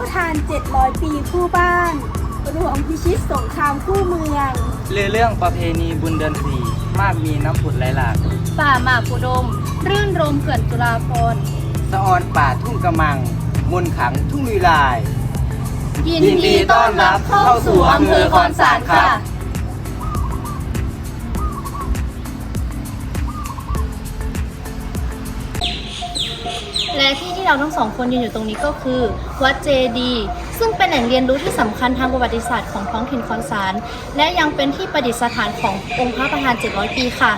ประธาน 700 ปีคู่บ้านรวมพิชิตสงครามคู่เมืองเรือเรื่องประเพณีบุญเดือนสี่มากมีน้ำผุดไหลหลากป่าหมากอุดม รื่นรมเขื่อนจุฬาภรณ์สะออนป่าทุ่งกระมัง มนต์ขังทุ่งลุยลายยินยินดีต้อนรับเข้าสู่อำเภอคอนสารครับและ เราทั้งสองคนยืนอยู่ตรงนี้ก็คือ วัดเจดีย์ซึ่งเป็นแหล่งเรียนรู้ที่สำคัญทางประวัติศาสตร์ของท้องถิ่นคอนสาร และยังเป็นที่ประดิษฐานขององค์พระประธาน 700 ปีค่ะ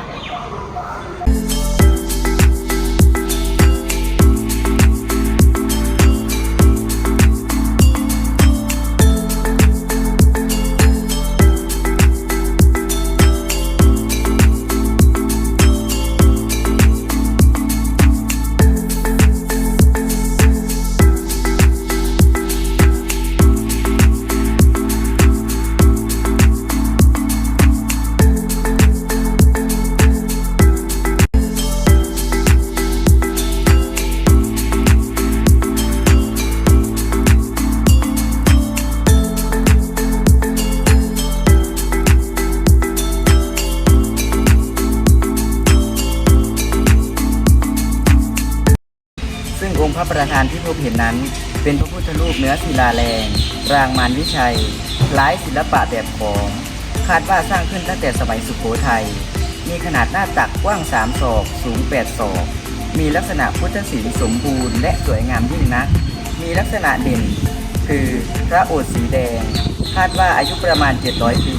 พระประธานที่พบเห็นนั้น เป็นพระพุทธรูปเนื้อศิลาแรง รางมารวิชัยคล้ายศิลปะแบบของ คาดว่าสร้างขึ้นตั้งแต่สมัยสุโขทัย มีขนาดหน้าตักกว้าง3ศอกสูง8ศอก มีลักษณะพุทธศิลป์สมบูรณ์และสวยงามยิ่งนัก มีลักษณะเด่น คือพระโอษฐ์สีแดง คาดว่าอายุประมาณ 700 ปี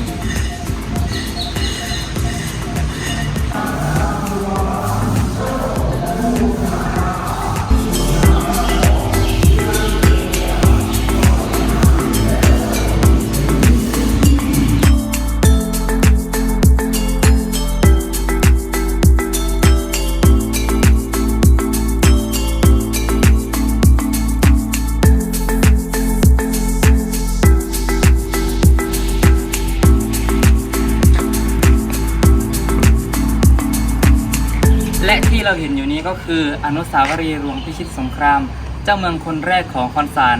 เราเห็นอยู่นี้ก็คืออนุสาวรีย์หลวงพิชิตสงคราม เจ้าเมืองคนแรกของคอนสาร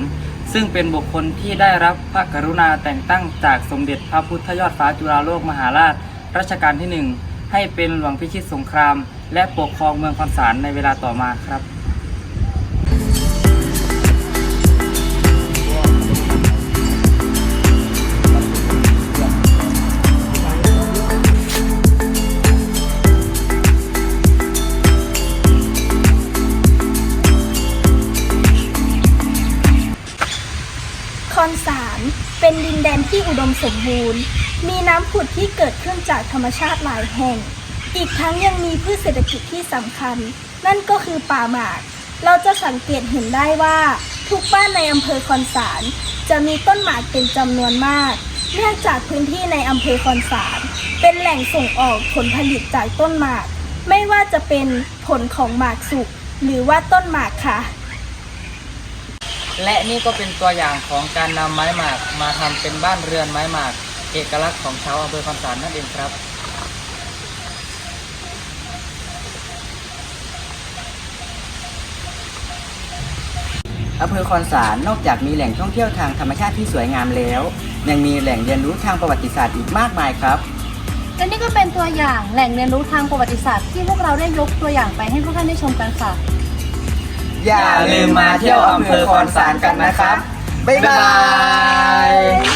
ซึ่งเป็นบุคคลที่ได้รับพระกรุณาแต่งตั้งจากสมเด็จพระพุทธยอดฟ้าจุฬาโลกมหาราชรัชกาลที่หนึ่งให้เป็นหลวงพิชิตสงคราม และปกครองเมืองคอนสารในเวลาต่อมาครับ อนสารเป็นดินแดนที่อุดมสมบูรณ์ มีน้ำผุดที่เกิดขึ้นจากธรรมชาติหลายแห่ง อีกทั้งยังมีพืชเศรษฐกิจที่สำคัญ นั่นก็คือป่าหมาก เราจะสังเกตเห็นได้ว่า ทุกบ้านในอำเภอคอนสาร จะมีต้นหมากเป็นจำนวนมาก เนื่องจากพื้นที่ในอำเภอคอนสาร เป็นแหล่งส่งออกผลผลิตจากต้นหมาก ไม่ว่าจะเป็นผลของหมากสุกหรือว่าต้นหมากค่ะ และนี่ก็เป็นตัวอย่างของการนำไม้หมากมาทำเป็นบ้านเรือนไม้หมาก เอกลักษณ์ของชาวอำเภอคอนสารนั่นเองครับอำเภอคอนสารนอกจากมีแหล่งท่องเที่ยวทางธรรมชาติที่สวยงามแล้ว ยังมีแหล่งเรียนรู้ทางประวัติศาสตร์อีกมากมายครับ และนี่ก็เป็นตัวอย่างแหล่งเรียนรู้ทางประวัติศาสตร์ที่พวกเราได้ยกตัวอย่างไปให้ทุกท่านได้ชมกันค่ะ อย่าลืมมาเที่ยวอำเภอคอนสารกันนะครับ บ๊ายบาย